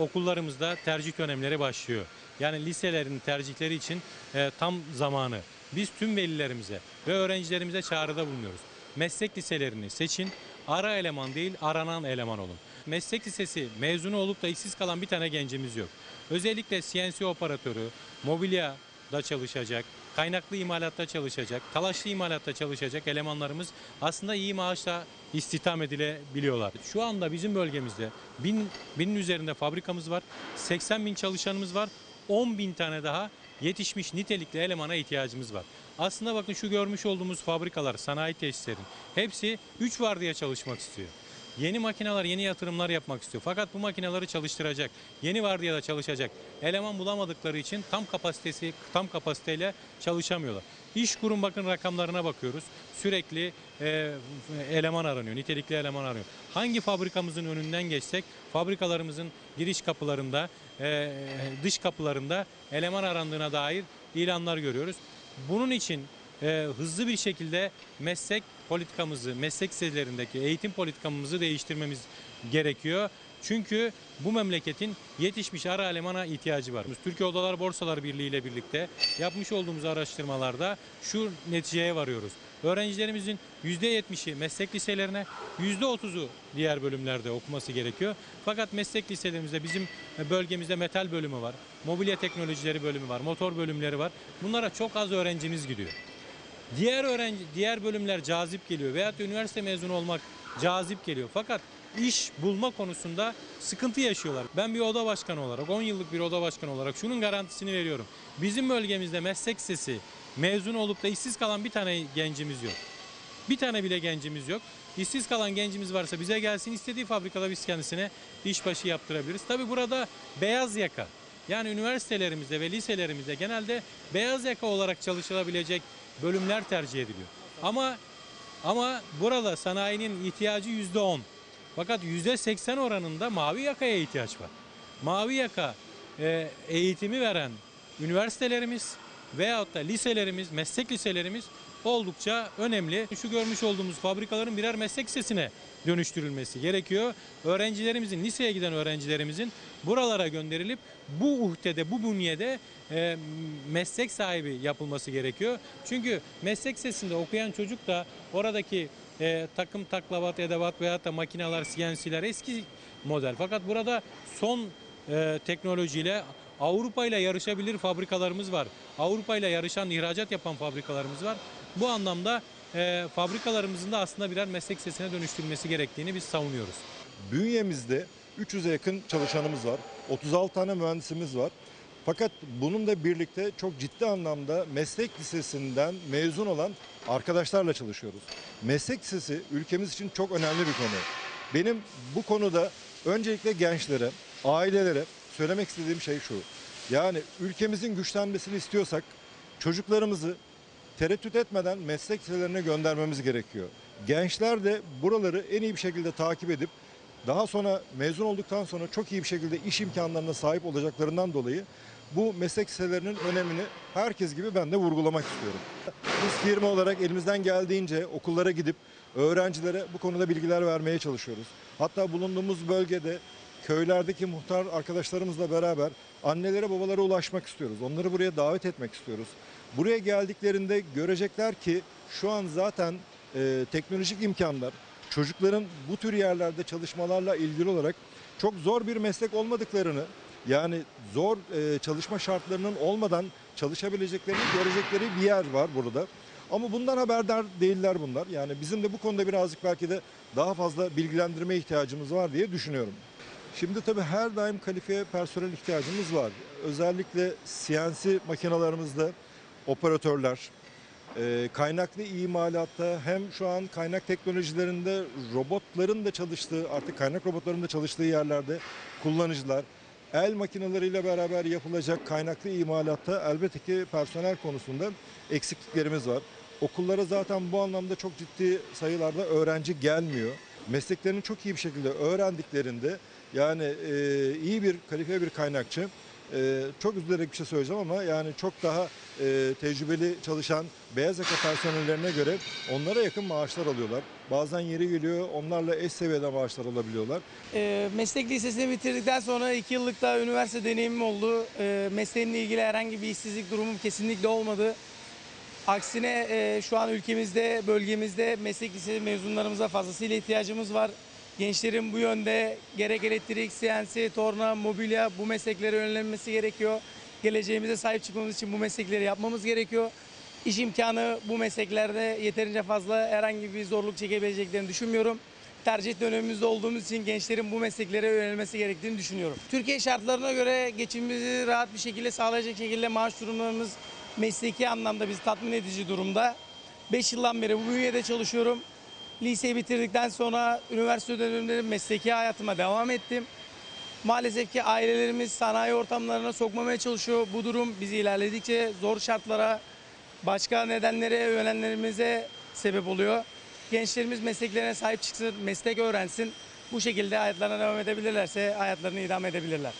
okullarımızda tercih dönemleri başlıyor. Yani liselerin tercihleri için e, tam zamanı. Biz tüm velilerimize ve öğrencilerimize çağrıda bulunuyoruz. Meslek liselerini seçin, ara eleman değil aranan eleman olun. Meslek lisesi mezunu olup da işsiz kalan bir tane gencimiz yok. Özellikle CNC operatörü, mobilya da çalışacak, kaynaklı imalatta çalışacak, talaşlı imalatta çalışacak elemanlarımız aslında iyi maaşla istihdam edilebiliyorlar. Şu anda bizim bölgemizde bin, binin üzerinde fabrikamız var, 80 bin çalışanımız var, 10 bin tane daha yetişmiş nitelikli elemana ihtiyacımız var. Aslında bakın şu görmüş olduğumuz fabrikalar, sanayi tesislerin hepsi 3 vardiya çalışmak istiyor. Yeni makineler, yeni yatırımlar yapmak istiyor. Fakat bu makineleri çalıştıracak, yeni vardiyada çalışacak eleman bulamadıkları için tam kapasitesi, tam kapasiteyle çalışamıyorlar. İş kurum bakın rakamlarına bakıyoruz. Sürekli e, eleman aranıyor, nitelikli eleman aranıyor. Hangi fabrikamızın önünden geçsek fabrikalarımızın giriş kapılarında, e, dış kapılarında eleman arandığına dair ilanlar görüyoruz. Bunun için e, hızlı bir şekilde meslek politikamızı, meslek liselerindeki eğitim politikamızı değiştirmemiz gerekiyor. Çünkü bu memleketin yetişmiş ara elemana ihtiyacı var. Türkiye Odalar Borsalar Birliği ile birlikte yapmış olduğumuz araştırmalarda şu neticeye varıyoruz. Öğrencilerimizin %70'i meslek liselerine, %30'u diğer bölümlerde okuması gerekiyor. Fakat meslek liselerimizde bizim bölgemizde metal bölümü var, mobilya teknolojileri bölümü var, motor bölümleri var. Bunlara çok az öğrencimiz gidiyor. Diğer öğrenci, diğer bölümler cazip geliyor veyahut üniversite mezunu olmak cazip geliyor. Fakat iş bulma konusunda sıkıntı yaşıyorlar. Ben bir oda başkanı olarak, 10 yıllık bir oda başkanı olarak şunun garantisini veriyorum. Bizim bölgemizde meslek lisesi mezun olup da işsiz kalan bir tane gencimiz yok. Bir tane bile gencimiz yok. İşsiz kalan gencimiz varsa bize gelsin istediği fabrikada biz kendisine işbaşı yaptırabiliriz. Tabi burada beyaz yaka yani üniversitelerimizde ve liselerimizde genelde beyaz yaka olarak çalışılabilecek bölümler tercih ediliyor. Ama ama burada sanayinin ihtiyacı yüzde on. Fakat yüzde seksen oranında mavi yakaya ihtiyaç var. Mavi yaka e, eğitimi veren üniversitelerimiz veyahut da liselerimiz, meslek liselerimiz oldukça önemli. Şu görmüş olduğumuz fabrikaların birer meslek lisesine dönüştürülmesi gerekiyor. Öğrencilerimizin, liseye giden öğrencilerimizin buralara gönderilip bu uhdede, bu bünyede e, meslek sahibi yapılması gerekiyor. Çünkü meslek lisesinde okuyan çocuk da oradaki e, takım taklavat, edevat veyahut da makineler, CNC'ler eski model. Fakat burada son e, teknolojiyle Avrupa ile yarışabilir fabrikalarımız var. Avrupa ile yarışan, ihracat yapan fabrikalarımız var. Bu anlamda e, fabrikalarımızın da aslında birer meslek lisesine dönüştürülmesi gerektiğini biz savunuyoruz. Bünyemizde 300'e yakın çalışanımız var. 36 tane mühendisimiz var. Fakat bununla birlikte çok ciddi anlamda meslek lisesinden mezun olan arkadaşlarla çalışıyoruz. Meslek lisesi ülkemiz için çok önemli bir konu. Benim bu konuda öncelikle gençlere, ailelere söylemek istediğim şey şu. Yani ülkemizin güçlenmesini istiyorsak çocuklarımızı tereddüt etmeden meslek liselerine göndermemiz gerekiyor. Gençler de buraları en iyi bir şekilde takip edip daha sonra mezun olduktan sonra çok iyi bir şekilde iş imkanlarına sahip olacaklarından dolayı bu meslek liselerinin önemini herkes gibi ben de vurgulamak istiyorum. Biz firma olarak elimizden geldiğince okullara gidip öğrencilere bu konuda bilgiler vermeye çalışıyoruz. Hatta bulunduğumuz bölgede köylerdeki muhtar arkadaşlarımızla beraber annelere babalara ulaşmak istiyoruz. Onları buraya davet etmek istiyoruz. Buraya geldiklerinde görecekler ki şu an zaten e, teknolojik imkanlar çocukların bu tür yerlerde çalışmalarla ilgili olarak çok zor bir meslek olmadıklarını yani zor e, çalışma şartlarının olmadan çalışabileceklerini görecekleri bir yer var burada. Ama bundan haberdar değiller bunlar. Yani bizim de bu konuda birazcık belki de daha fazla bilgilendirme ihtiyacımız var diye düşünüyorum. Şimdi tabii her daim kalifiye personel ihtiyacımız var. Özellikle CNC makinalarımızda operatörler, e, kaynaklı imalatta hem şu an kaynak teknolojilerinde robotların da çalıştığı artık kaynak robotların da çalıştığı yerlerde kullanıcılar el makineleriyle beraber yapılacak kaynaklı imalatta elbette ki personel konusunda eksikliklerimiz var. Okullara zaten bu anlamda çok ciddi sayılarda öğrenci gelmiyor. Mesleklerini çok iyi bir şekilde öğrendiklerinde yani e, iyi bir kalifiye bir kaynakçı e, çok üzülerek bir şey söyleyeceğim ama yani çok daha e, tecrübeli çalışan beyaz yaka personellerine göre onlara yakın maaşlar alıyorlar. Bazen yeri geliyor onlarla eş seviyede maaşlar alabiliyorlar. E, meslek lisesini bitirdikten sonra 2 yıllık da üniversite deneyimim oldu. E, mesleğimle ilgili herhangi bir işsizlik durumum kesinlikle olmadı. Aksine e, şu an ülkemizde, bölgemizde meslek lisesi mezunlarımıza fazlasıyla ihtiyacımız var. Gençlerin bu yönde gerek elektrik, CNC, torna, mobilya bu mesleklere yönlenmesi gerekiyor. Geleceğimize sahip çıkmamız için bu meslekleri yapmamız gerekiyor. İş imkanı bu mesleklerde yeterince fazla herhangi bir zorluk çekebileceklerini düşünmüyorum. Tercih dönemimizde olduğumuz için gençlerin bu mesleklere yönelmesi gerektiğini düşünüyorum. Türkiye şartlarına göre geçimimizi rahat bir şekilde sağlayacak şekilde maaş durumlarımız mesleki anlamda bizi tatmin edici durumda. 5 yıldan beri bu bünyede çalışıyorum. Liseyi bitirdikten sonra üniversite dönemleri mesleki hayatıma devam ettim. Maalesef ki ailelerimiz sanayi ortamlarına sokmamaya çalışıyor. Bu durum bizi ilerledikçe zor şartlara, başka nedenlere, yönelenlerimize sebep oluyor. Gençlerimiz mesleklerine sahip çıksın, meslek öğrensin. Bu şekilde hayatlarına devam edebilirlerse hayatlarını idame edebilirler.